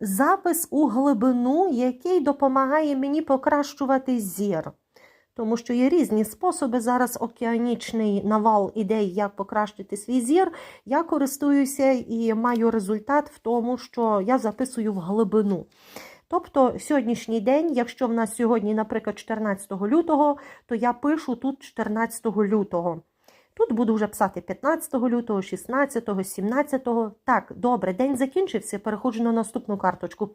запис у глибину, який допомагає мені покращувати зір. Тому що є різні способи. Зараз океанічний навал ідей, як покращити свій зір. Я користуюся і маю результат в тому, що я записую в глибину. Тобто сьогоднішній день, якщо в нас сьогодні, наприклад, 14 лютого, то я пишу тут 14 лютого. Тут буду вже писати 15 лютого, 16, 17. Так, добре, день закінчився, переходжу на наступну карточку.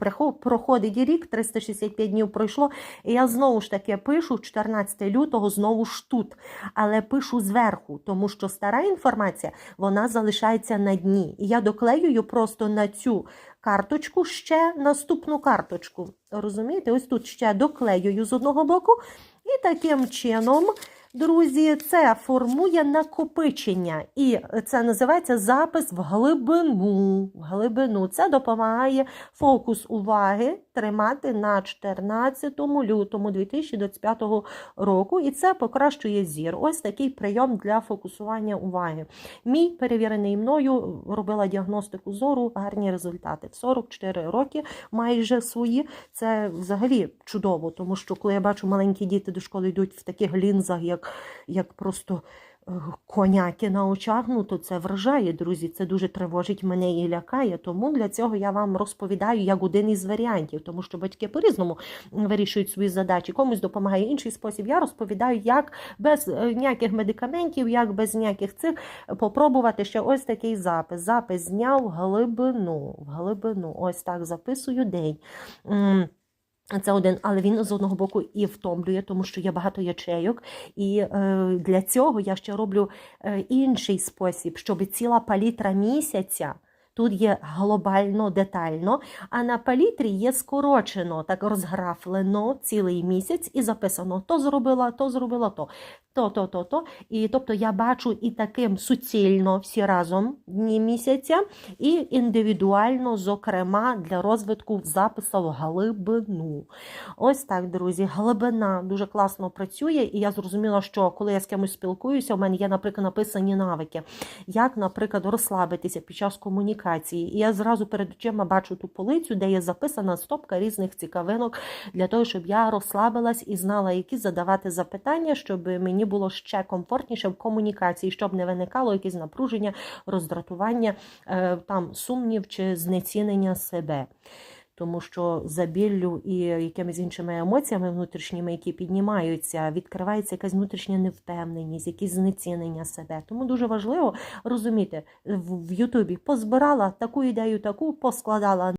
Проходить рік, 365 днів пройшло, і я знову ж таки пишу 14 лютого, знову ж тут. Але пишу зверху, тому що стара інформація вона залишається на дні. І я доклеюю просто на цю карточку ще наступну карточку. Розумієте? Ось тут ще доклеюю з одного боку, і таким чином. Друзі, це формує накопичення, і це називається запис в глибину. В глибину. Це допомагає фокус уваги тримати на 14 лютому 2025 року, і це покращує зір. Ось такий прийом для фокусування уваги. Мій перевірений мною робила діагностику зору, гарні результати. В 44 роки майже свої. Це взагалі чудово, тому що коли я бачу маленькі діти до школи йдуть в таких лінзах, як, як просто коняки на очах, ну то це вражає, друзі. Це дуже тривожить мене і лякає. Тому для цього я вам розповідаю як один із варіантів, тому що батьки по-різному вирішують свої задачі. Комусь допомагає інший спосіб. Я розповідаю, як без е, ніяких медикаментів, як без ніяких цих попробувати ще ось такий запис. Запис зняв глибину. В глибину. Ось так записую день. Це один, але він з одного боку і втомлює, тому що є багато ячейок. І е, для цього я ще роблю е, інший спосіб, щоб ціла палітра місяця. Тут є глобально детально, а на палітрі є скорочено, так розграфлено цілий місяць і записано: то зробила, то зробила, то, то, то, то, то. І тобто я бачу і таким суцільно всі разом дні місяця, і індивідуально, зокрема, для розвитку запису в глибину. Ось так, друзі, глибина дуже класно працює, і я зрозуміла, що коли я з кимось спілкуюся, у мене є, наприклад, написані навики, як, наприклад, розслабитися під час комунікації. І я зразу перед очима бачу ту полицю, де є записана стопка різних цікавинок для того, щоб я розслабилась і знала, які задавати запитання, щоб мені було ще комфортніше в комунікації, щоб не виникало якесь напруження, роздратування, е, там сумнів чи знецінення себе. Тому що за біллю і якимись іншими емоціями внутрішніми, які піднімаються, відкривається якась внутрішня невпевненість, якісь знецінення себе. Тому дуже важливо розуміти в в Ютубі позбирала таку ідею, таку поскладала.